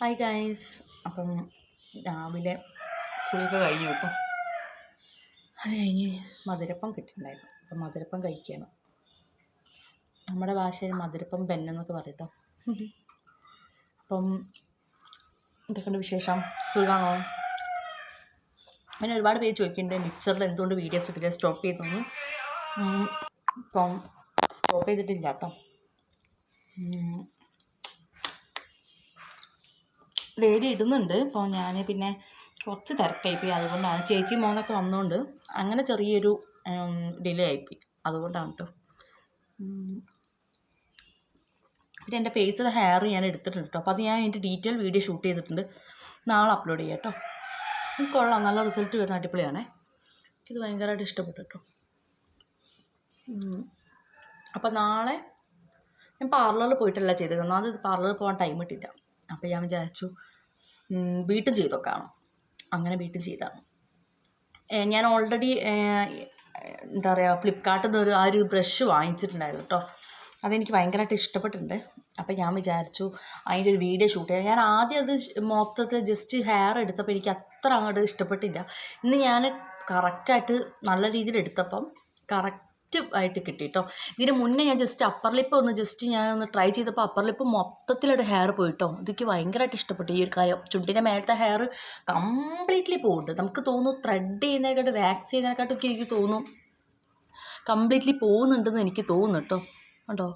Hi guys അപ്പം രാവിലെ കുളിയൊക്കെ കഴിഞ്ഞു കേട്ടോ. അത് കഴിഞ്ഞ് മധുരപ്പം കിട്ടിയിട്ടുണ്ടായിരുന്നു. അപ്പം മധുരപ്പം കഴിക്കുകയാണ് നമ്മുടെ ഭാഷയിൽ മധുരപ്പം ബെന്നെന്നൊക്കെ പറയട്ടോ അപ്പം എന്തൊക്കെയുണ്ട് വിശേഷം? സുഖമാണോ? അങ്ങനെ ഒരുപാട് പേര് ചോദിക്കുന്നുണ്ട്. മിക്സറിൽ എന്തുകൊണ്ട് വീഡിയോസ് ഇട്ടില്ല സ്റ്റോപ്പ് ചെയ്തൊന്നും അപ്പം സ്റ്റോപ്പ് ചെയ്തിട്ടില്ല കേട്ടോ. ഉം. ഇടുന്നുണ്ട്. അപ്പോൾ ഞാൻ പിന്നെ കുറച്ച് തിരക്കായിപ്പോയി. അതുകൊണ്ടാണ് ചേച്ചി മോനൊക്കെ വന്നുകൊണ്ട് അങ്ങനെ ചെറിയൊരു ഡിലേ ആയിപ്പോയി. അതുകൊണ്ടാണ് കേട്ടോ പിന്നെ എന്റെ പേസ് ഹെയർ ഞാൻ എടുത്തിട്ടുണ്ട് കേട്ടോ അപ്പോൾ അത് ഞാൻ അതിന്റെ ഡീറ്റെയിൽ വീഡിയോ ഷൂട്ട് ചെയ്തിട്ടുണ്ട്. നാളെ അപ്ലോഡ് ചെയ്യാം കേട്ടോ കൊള്ളാം. നല്ല റിസൾട്ട് വരുന്ന അടിപൊളിയാണേ. ഇത് ഭയങ്കരമായിട്ട് ഇഷ്ടപ്പെട്ടു കേട്ടോ അപ്പോൾ നാളെ ഞാൻ പാർലറിൽ പോയിട്ടല്ല ചെയ്തത് ഒന്നാമത് പാർലറിൽ പോകാൻ ടൈം കിട്ടില്ല അപ്പോൾ ഞാൻ വിചാരിച്ചു വീട്ടും വീട്ടിൽ ചെയ്ത് നോക്കാം അങ്ങനെ വീട്ടിൽ ചെയ്താണ്. ഞാൻ ഓൾറെഡി എന്താ പറയുക ഫ്ലിപ്കാർട്ടിൽ നിന്ന് ഒരു ആ ഒരു ബ്രഷ് വാങ്ങിച്ചിട്ടുണ്ടായിരുന്നു കേട്ടോ അതെനിക്ക് ഭയങ്കരമായിട്ട് ഇഷ്ടപ്പെട്ടിട്ടുണ്ട്. അപ്പോൾ ഞാൻ വിചാരിച്ചു അതിന്റെ ഒരു വീഡിയോ ഷൂട്ട് ചെയ്യാം. ഞാൻ ആദ്യം അത് മൊത്തത്തിൽ ജസ്റ്റ് ഹെയർ എടുത്തപ്പോൾ എനിക്ക് അത്ര അങ്ങോട്ട് ഇഷ്ടപ്പെട്ടില്ല. ഇന്ന് ഞാൻ കറക്റ്റായിട്ട് നല്ല രീതിയിൽ എടുത്തപ്പം കറക്റ്റ് ആയിട്ട് കിട്ടി കേട്ടോ ഇതിന് മുന്നേ ഞാൻ ജസ്റ്റ് അപ്പർ ലിപ്പ് ഒന്ന് ജസ്റ്റ് ഞാൻ ഒന്ന് ട്രൈ ചെയ്തപ്പോൾ അപ്പർ ലിപ്പ് മൊത്തത്തിലൊരു ഹെയർ പോയിട്ടോ. ഇതെനിക്ക് ഭയങ്കരമായിട്ട് ഇഷ്ടപ്പെട്ടു. ഈ ഒരു കാര്യം. ചുണ്ടിന്റെ മേലത്തെ ഹെയർ കംപ്ലീറ്റ്ലി പോകുന്നുണ്ട് നമുക്ക് തോന്നും ത്രെഡ് ചെയ്യുന്നതിനെക്കാട്ട് വാക്സ് ചെയ്യുന്നതിനെക്കാട്ടൊക്കെ എനിക്ക് തോന്നും കംപ്ലീറ്റ്ലി പോകുന്നുണ്ടെന്ന് എനിക്ക് തോന്നുന്നു കേട്ടോ ഉണ്ടോ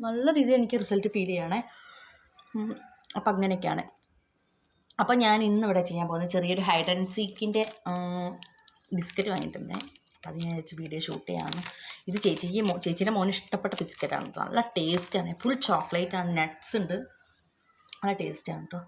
നല്ല രീതിയിൽ എനിക്ക് റിസൾട്ട് ഫീൽ ചെയ്യണേ. അപ്പം അങ്ങനെയൊക്കെയാണ്. അപ്പം ഞാൻ ഇന്നിവിടെ ചെയ്യാൻ പോകുന്നത് ചെറിയൊരു ഹൈഡ്രൻസീക്കിന്റെ ബിസ്ക്കറ്റ് വാങ്ങിയിട്ടുണ്ടേ. അപ്പം അത് ഞാൻ വെച്ച് വീഡിയോ ഷൂട്ട് ചെയ്യാമെന്ന്. ഇത് ചേച്ചിക്ക് മോ ചേച്ചീന്റെ മോന് ഇഷ്ടപ്പെട്ട ബിസ്ക്കറ്റാണ് കേട്ടോ നല്ല ടേസ്റ്റാണ് ഫുൾ ചോക്ലേറ്റ് ആണ്. നട്ട്സ് ഉണ്ട്. നല്ല ടേസ്റ്റാണ് കേട്ടോ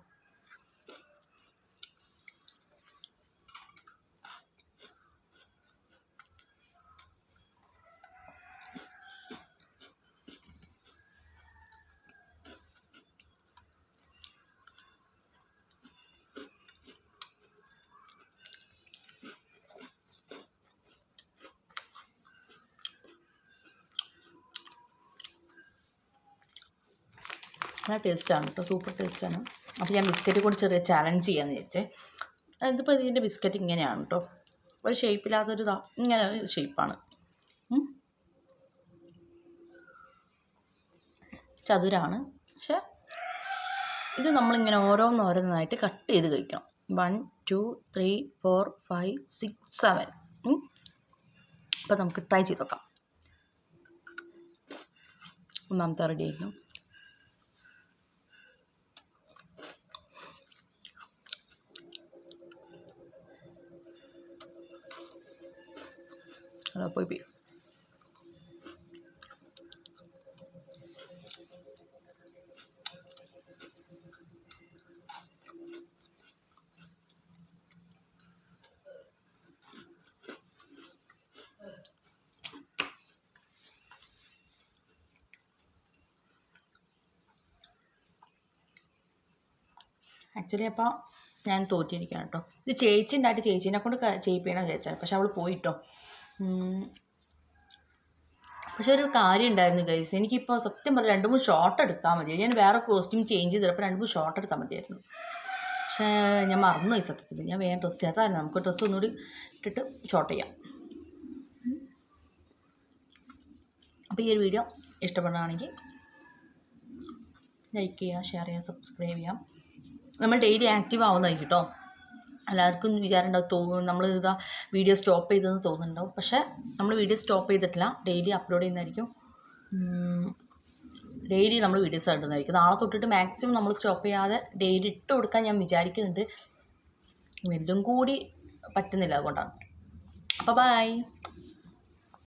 നല്ല ടേസ്റ്റാണ് കേട്ടോ. സൂപ്പർ ടേസ്റ്റാണ്. അപ്പോൾ ഞാൻ ബിസ്ക്കറ്റ് കൂടി ചെറിയ ചാലഞ്ച് ചെയ്യാമെന്ന് വിചാരിച്ചേ. ഇതിപ്പോൾ ഇതിന്റെ ബിസ്ക്കറ്റ് ഇങ്ങനെയാണ് കേട്ടോ. ഒരു ഷേപ്പില്ലാത്തൊരു ഇങ്ങനെ ഒരു ഷേപ്പാണ് ചതുരാണ്. പക്ഷെ ഇത് നമ്മളിങ്ങനെ ഓരോന്നോരോന്നായിട്ട് കട്ട് ചെയ്ത് കഴിക്കണം. One two three four five six seven അപ്പോൾ നമുക്ക് ട്രൈ ചെയ്ത് നോക്കാം. ഒന്നാമത്തെ റെഡി ആയിരിക്കും അതാ പോയി പോയി ആക്ച്വലി അപ്പോൾ ഞാൻ തോറ്റിരിക്കുകയാണ് കേട്ടോ ഇത് ചേച്ചി ഉണ്ടായിട്ട് ചേച്ചീനെ കൊണ്ട് ചെയ്യിപ്പിക്കണം വിചാരിച്ചാണ്. പക്ഷെ അവൾ പോയിട്ടോ. പക്ഷെ ഒരു കാര്യം ഉണ്ടായിരുന്നു ഗൈസ് എനിക്കിപ്പോൾ സത്യം പറഞ്ഞാൽ രണ്ട് മൂന്ന് ഷോർട്ട് എടുത്താൽ മതി. ഞാൻ വേറെ കോസ്റ്റ്യൂം ചേഞ്ച് ചെയ്തപ്പോൾ രണ്ട് മൂന്ന് ഷോർട്ട് എടുത്താൽ മതിയായിരുന്നു. പക്ഷേ ഞാൻ മറന്നുപോയി സത്യത്തിൽ ഞാൻ വേറെ ഡ്രസ്സ് ചെയ്യാൻ സാറിന് നമുക്ക് ഡ്രസ്സ് ഒന്നുകൂടി ഇട്ടിട്ട് ഷോട്ട് ചെയ്യാം. അപ്പോൾ ഈ ഒരു വീഡിയോ ഇഷ്ടപ്പെടുകയാണെങ്കിൽ ലൈക്ക് ചെയ്യുക ഷെയർ ചെയ്യുക സബ്സ്ക്രൈബ് ചെയ്യാം നമ്മൾ ഡെയിലി ആക്റ്റീവ് ആവുന്നതായിരിക്കും കേട്ടോ എല്ലാവർക്കും വിചാരമുണ്ടാവും തോ നമ്മൾ ഇതാ വീഡിയോ സ്റ്റോപ്പ് ചെയ്തെന്ന് തോന്നുന്നുണ്ടാവും. പക്ഷേ നമ്മൾ വീഡിയോ സ്റ്റോപ്പ് ചെയ്തിട്ടില്ല. ഡെയിലി അപ്ലോഡ് ചെയ്യുന്നതായിരിക്കും. ഡെയിലി നമ്മൾ വീഡിയോസ് ഇടുന്നതായിരിക്കും. നാളെ തൊട്ടിട്ട് മാക്സിമം നമ്മൾ സ്റ്റോപ്പ് ചെയ്യാതെ ഡെയിലി ഇട്ട് കൊടുക്കാൻ ഞാൻ വിചാരിക്കുന്നുണ്ട്. എല്ലാം കൂടി പറ്റുന്നില്ല അതുകൊണ്ടാണ്. അപ്പോൾ ബൈ